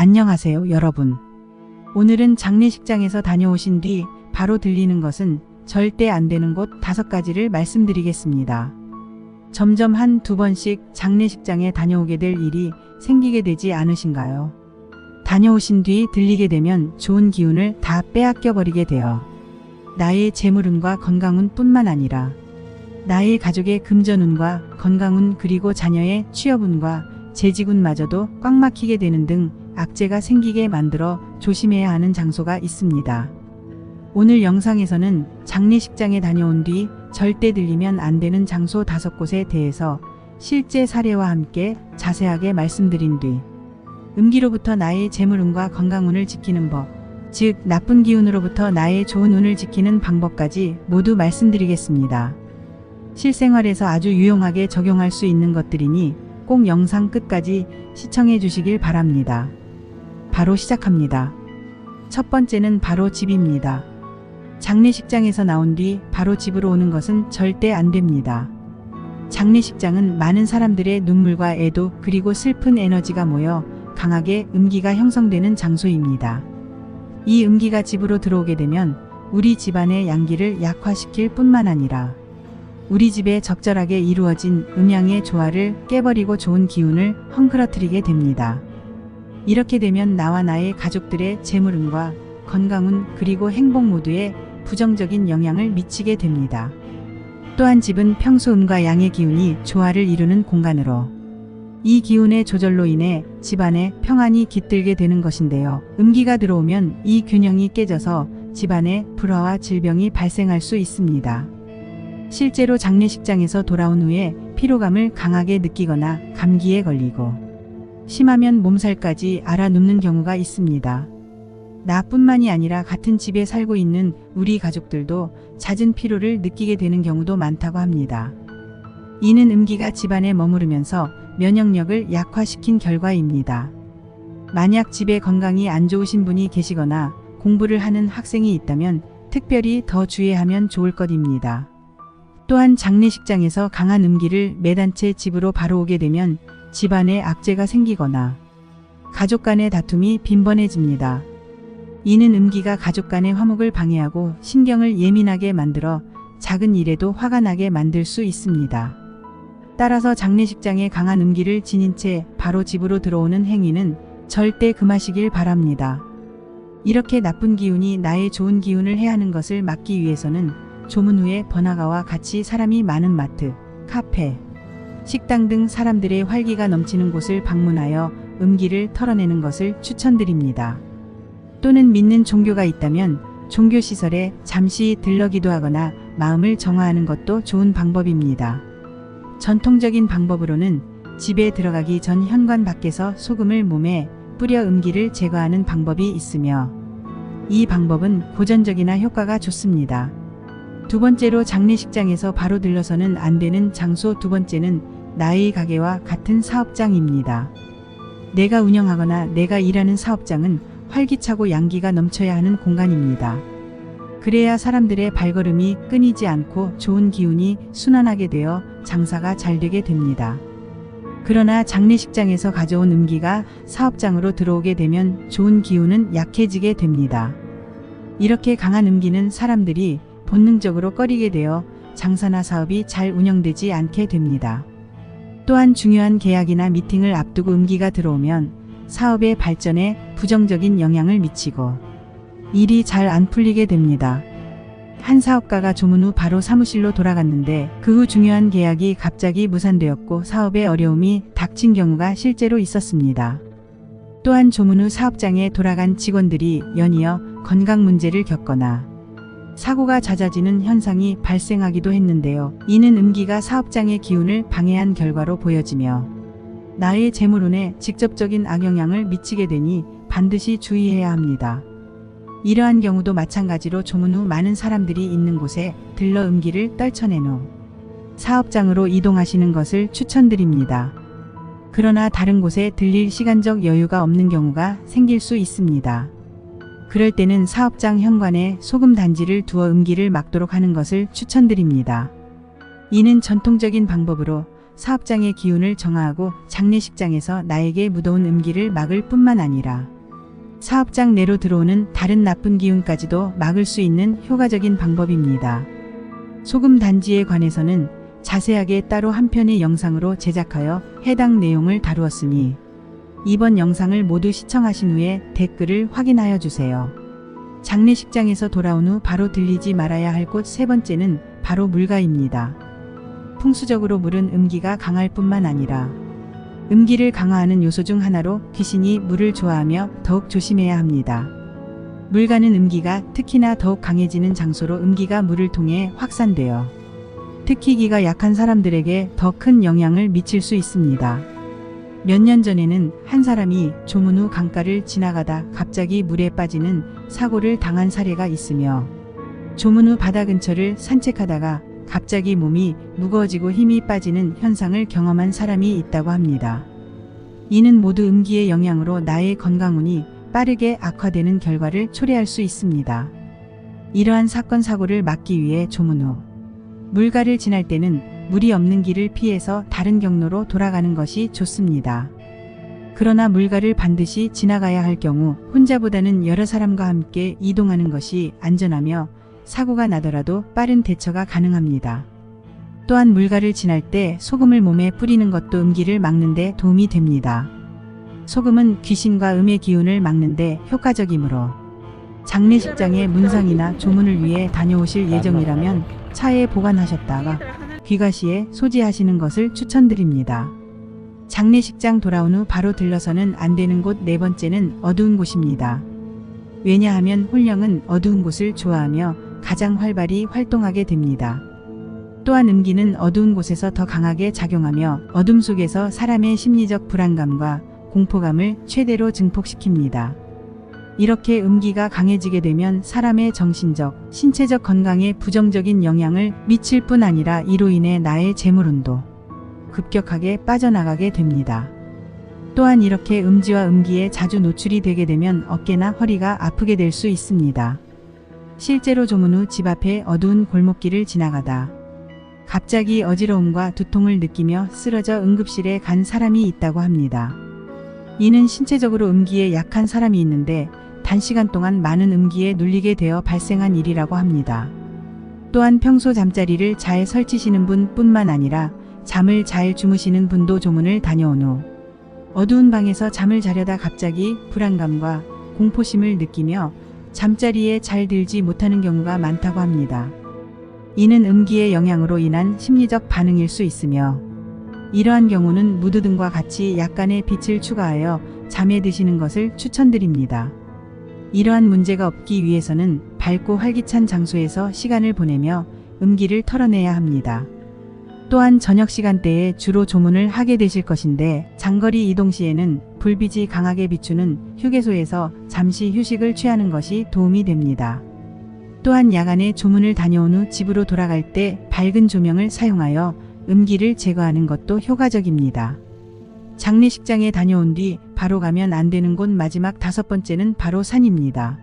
안녕하세요, 여러분. 오늘은 장례식장에서 다녀오신 뒤 바로 들리는 것은 절대 안 되는 곳 다섯 가지를 말씀드리겠습니다. 점점 한 두 번씩 장례식장에 다녀오게 될 일이 생기게 되지 않으신가요? 다녀오신 뒤 들리게 되면 좋은 기운을 다 빼앗겨 버리게 돼요. 나의 재물운과 건강운 뿐만 아니라 나의 가족의 금전운과 건강운 그리고 자녀의 취업운과 재직운마저도 꽉 막히게 되는 등 악재가 생기게 만들어 조심해야 하는 장소가 있습니다. 오늘 영상에서는 장례식장에 다녀온 뒤 절대 들리면 안 되는 장소 다섯 곳에 대해서 실제 사례와 함께 자세하게 말씀드린 뒤 음기로부터 나의 재물운과 건강운을 지키는 법, 즉 나쁜 기운으로부터 나의 좋은 운을 지키는 방법까지 모두 말씀드리겠습니다. 실생활에서 아주 유용하게 적용할 수 있는 것들이니 꼭 영상 끝까지 시청해 주시길 바랍니다. 바로 시작합니다. 첫 번째는 바로 집입니다. 장례식장에서 나온 뒤 바로 집으로 오는 것은 절대 안 됩니다. 장례식장은 많은 사람들의 눈물과 애도 그리고 슬픈 에너지가 모여 강하게 음기가 형성되는 장소입니다. 이 음기가 집으로 들어오게 되면 우리 집안의 양기를 약화시킬 뿐만 아니라 우리 집에 적절하게 이루어진 음양의 조화를 깨버리고 좋은 기운을 헝클어뜨리게 됩니다. 이렇게 되면 나와 나의 가족들의 재물운과 건강운 그리고 행복 모두에 부정적인 영향을 미치게 됩니다. 또한 집은 평소 음과 양의 기운이 조화를 이루는 공간으로 이 기운의 조절로 인해 집안에 평안이 깃들게 되는 것인데요. 음기가 들어오면 이 균형이 깨져서 집안에 불화와 질병이 발생할 수 있습니다. 실제로 장례식장에서 돌아온 후에 피로감을 강하게 느끼거나 감기에 걸리고 심하면 몸살까지 알아눕는 경우가 있습니다. 나뿐만이 아니라 같은 집에 살고 있는 우리 가족들도 잦은 피로를 느끼게 되는 경우도 많다고 합니다. 이는 음기가 집안에 머무르면서 면역력을 약화시킨 결과입니다. 만약 집에 건강이 안 좋으신 분이 계시거나 공부를 하는 학생이 있다면 특별히 더 주의하면 좋을 것입니다. 또한 장례식장에서 강한 음기를 매단체 집으로 바로 오게 되면 집안에 악재가 생기거나 가족 간의 다툼이 빈번해집니다. 이는 음기가 가족 간의 화목을 방해하고 신경을 예민하게 만들어 작은 일에도 화가 나게 만들 수 있습니다. 따라서 장례식장에 강한 음기를 지닌 채 바로 집으로 들어오는 행위는 절대 금하시길 바랍니다. 이렇게 나쁜 기운이 나의 좋은 기운을 해하는 것을 막기 위해서는 조문 후에 번화가와 같이 사람이 많은 마트, 카페, 식당 등 사람들의 활기가 넘치는 곳을 방문하여 음기를 털어내는 것을 추천드립니다. 또는 믿는 종교가 있다면 종교시설에 잠시 들러기도 하거나 마음을 정화하는 것도 좋은 방법입니다. 전통적인 방법으로는 집에 들어가기 전 현관 밖에서 소금을 몸에 뿌려 음기를 제거하는 방법이 있으며 이 방법은 고전적이나 효과가 좋습니다. 두 번째로 장례식장에서 바로 들러서는 안 되는 장소 두 번째는 나의 가게와 같은 사업장입니다. 내가 운영하거나 내가 일하는 사업장은 활기차고 양기가 넘쳐야 하는 공간입니다. 그래야 사람들의 발걸음이 끊이지 않고 좋은 기운이 순환하게 되어 장사가 잘 되게 됩니다. 그러나 장례식장에서 가져온 음기가 사업장으로 들어오게 되면 좋은 기운은 약해지게 됩니다. 이렇게 강한 음기는 사람들이 본능적으로 꺼리게 되어 장사나 사업이 잘 운영되지 않게 됩니다. 또한 중요한 계약이나 미팅을 앞두고 음기가 들어오면 사업의 발전에 부정적인 영향을 미치고 일이 잘 안 풀리게 됩니다. 한 사업가가 조문 후 바로 사무실로 돌아갔는데 그 후 중요한 계약이 갑자기 무산되었고 사업에 어려움이 닥친 경우가 실제로 있었습니다. 또한 조문 후 사업장에 돌아간 직원들이 연이어 건강 문제를 겪거나 사고가 잦아지는 현상이 발생하기도 했는데요. 이는 음기가 사업장의 기운을 방해한 결과로 보여지며 나의 재물운에 직접적인 악영향을 미치게 되니 반드시 주의해야 합니다. 이러한 경우도 마찬가지로 조문 후 많은 사람들이 있는 곳에 들러 음기를 떨쳐낸 후 사업장으로 이동하시는 것을 추천드립니다. 그러나 다른 곳에 들릴 시간적 여유가 없는 경우가 생길 수 있습니다. 그럴 때는 사업장 현관에 소금 단지를 두어 음기를 막도록 하는 것을 추천드립니다. 이는 전통적인 방법으로 사업장의 기운을 정화하고 장례식장에서 나에게 묻어온 음기를 막을 뿐만 아니라 사업장 내로 들어오는 다른 나쁜 기운까지도 막을 수 있는 효과적인 방법입니다. 소금 단지에 관해서는 자세하게 따로 한 편의 영상으로 제작하여 해당 내용을 다루었으니 이번 영상을 모두 시청하신 후에 댓글을 확인하여 주세요. 장례식장에서 돌아온 후 바로 들리지 말아야 할 곳 세 번째는 바로 물가입니다. 풍수적으로 물은 음기가 강할 뿐만 아니라 음기를 강화하는 요소 중 하나로 귀신이 물을 좋아하며 더욱 조심해야 합니다. 물가는 음기가 특히나 더욱 강해지는 장소로 음기가 물을 통해 확산되어 특히 기가 약한 사람들에게 더 큰 영향을 미칠 수 있습니다. 몇 년 전에는 한 사람이 조문 후 강가를 지나가다 갑자기 물에 빠지는 사고를 당한 사례가 있으며 조문 후 바다 근처를 산책하다가 갑자기 몸이 무거워지고 힘이 빠지는 현상을 경험한 사람이 있다고 합니다. 이는 모두 음기의 영향으로 나의 건강운이 빠르게 악화되는 결과를 초래할 수 있습니다. 이러한 사건 사고를 막기 위해 조문 후 물가를 지날 때는 물이 없는 길을 피해서 다른 경로로 돌아가는 것이 좋습니다. 그러나 물가를 반드시 지나가야 할 경우 혼자보다는 여러 사람과 함께 이동하는 것이 안전하며 사고가 나더라도 빠른 대처가 가능합니다. 또한 물가를 지날 때 소금을 몸에 뿌리는 것도 음기를 막는 데 도움이 됩니다. 소금은 귀신과 음의 기운을 막는데 효과적이므로 장례식장에 문상이나 조문을 위해 다녀오실 예정이라면 차에 보관하셨다가 귀가 시에 소지하시는 것을 추천드립니다. 장례식장 돌아온 후 바로 들러서는 안 되는 곳 네 번째는 어두운 곳입니다. 왜냐하면 홀령은 어두운 곳을 좋아하며 가장 활발히 활동하게 됩니다. 또한 음기는 어두운 곳에서 더 강하게 작용하며 어둠 속에서 사람의 심리적 불안감과 공포감을 최대로 증폭시킵니다. 이렇게 음기가 강해지게 되면 사람의 정신적, 신체적 건강에 부정적인 영향을 미칠 뿐 아니라 이로 인해 나의 재물운도 급격하게 빠져나가게 됩니다. 또한 이렇게 음지와 음기에 자주 노출이 되게 되면 어깨나 허리가 아프게 될 수 있습니다. 실제로 조문 후 집 앞에 어두운 골목길을 지나가다 갑자기 어지러움과 두통을 느끼며 쓰러져 응급실에 간 사람이 있다고 합니다. 이는 신체적으로 음기에 약한 사람이 있는데 단시간 동안 많은 음기에 눌리게 되어 발생한 일이라고 합니다. 또한 평소 잠자리를 잘 설치시는 분 뿐만 아니라 잠을 잘 주무시는 분도 조문을 다녀온 후 어두운 방에서 잠을 자려다 갑자기 불안감과 공포심을 느끼며 잠자리에 잘 들지 못하는 경우가 많다고 합니다. 이는 음기의 영향으로 인한 심리적 반응일 수 있으며 이러한 경우는 무드 등과 같이 약간의 빛을 추가하여 잠에 드시는 것을 추천드립니다. 이러한 문제가 없기 위해서는 밝고 활기찬 장소에서 시간을 보내며 음기를 털어내야 합니다. 또한 저녁 시간대에 주로 조문을 하게 되실 것인데 장거리 이동 시에는 불빛이 강하게 비추는 휴게소에서 잠시 휴식을 취하는 것이 도움이 됩니다. 또한 야간에 조문을 다녀온 후 집으로 돌아갈 때 밝은 조명을 사용하여 음기를 제거하는 것도 효과적입니다. 장례식장에 다녀온 뒤 바로 가면 안 되는 곳 마지막 다섯 번째는 바로 산입니다.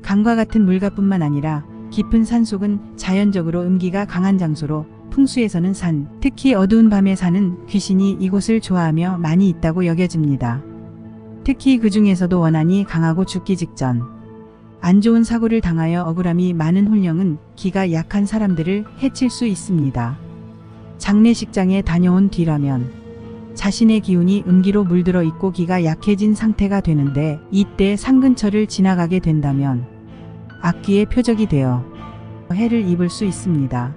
강과 같은 물가뿐만 아니라 깊은 산 속은 자연적으로 음기가 강한 장소로 풍수에서는 산, 특히 어두운 밤에 사는 귀신이 이곳을 좋아하며 많이 있다고 여겨집니다. 특히 그 중에서도 원한이 강하고 죽기 직전 안 좋은 사고를 당하여 억울함이 많은 홀령은 기가 약한 사람들을 해칠 수 있습니다. 장례식장에 다녀온 뒤라면 자신의 기운이 음기로 물들어 있고 기가 약해진 상태가 되는데 이때 산 근처를 지나가게 된다면 악기의 표적이 되어 해를 입을 수 있습니다.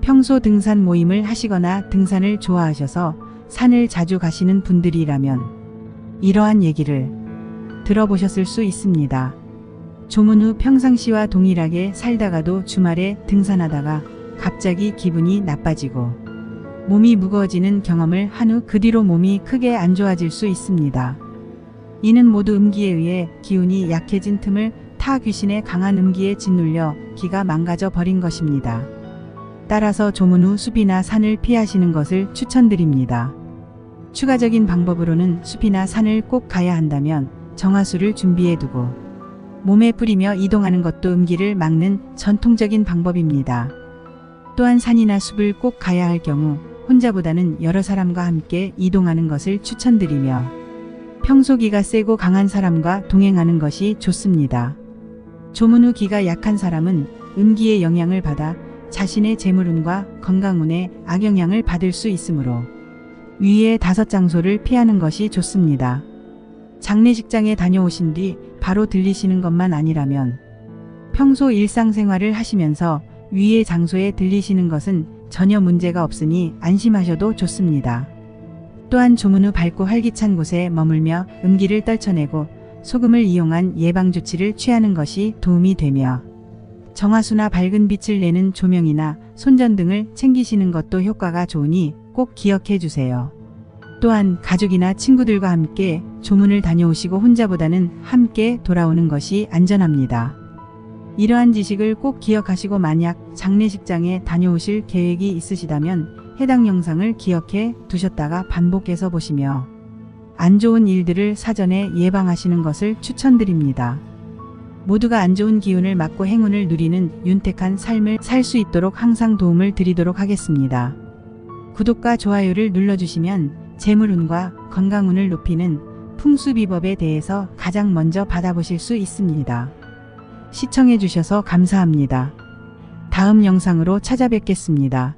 평소 등산 모임을 하시거나 등산을 좋아하셔서 산을 자주 가시는 분들이라면 이러한 얘기를 들어보셨을 수 있습니다. 조문 후 평상시와 동일하게 살다가도 주말에 등산하다가 갑자기 기분이 나빠지고 몸이 무거워지는 경험을 한 후 그 뒤로 몸이 크게 안 좋아질 수 있습니다. 이는 모두 음기에 의해 기운이 약해진 틈을 타 귀신의 강한 음기에 짓눌려 기가 망가져 버린 것입니다. 따라서 조문 후 숲이나 산을 피하시는 것을 추천드립니다. 추가적인 방법으로는 숲이나 산을 꼭 가야 한다면 정화수를 준비해 두고 몸에 뿌리며 이동하는 것도 음기를 막는 전통적인 방법입니다. 또한 산이나 숲을 꼭 가야 할 경우 혼자보다는 여러 사람과 함께 이동하는 것을 추천드리며 평소 기가 세고 강한 사람과 동행하는 것이 좋습니다. 조문 후 기가 약한 사람은 음기의 영향을 받아 자신의 재물운과 건강운에 악영향을 받을 수 있으므로 위의 다섯 장소를 피하는 것이 좋습니다. 장례식장에 다녀오신 뒤 바로 들리시는 것만 아니라면 평소 일상생활을 하시면서 위의 장소에 들리시는 것은 전혀 문제가 없으니 안심하셔도 좋습니다. 또한 조문 후 밝고 활기찬 곳에 머물며 음기를 떨쳐내고 소금을 이용한 예방조치를 취하는 것이 도움이 되며 정화수나 밝은 빛을 내는 조명이나 손전등을 챙기시는 것도 효과가 좋으니 꼭 기억해 주세요. 또한 가족이나 친구들과 함께 조문을 다녀오시고 혼자보다는 함께 돌아오는 것이 안전합니다. 이러한 지식을 꼭 기억하시고 만약 장례식장에 다녀오실 계획이 있으시다면 해당 영상을 기억해 두셨다가 반복해서 보시며 안 좋은 일들을 사전에 예방하시는 것을 추천드립니다. 모두가 안 좋은 기운을 막고 행운을 누리는 윤택한 삶을 살 수 있도록 항상 도움을 드리도록 하겠습니다. 구독과 좋아요를 눌러주시면 재물운과 건강운을 높이는 풍수비법에 대해서 가장 먼저 받아보실 수 있습니다. 시청해주셔서 감사합니다. 다음 영상으로 찾아뵙겠습니다.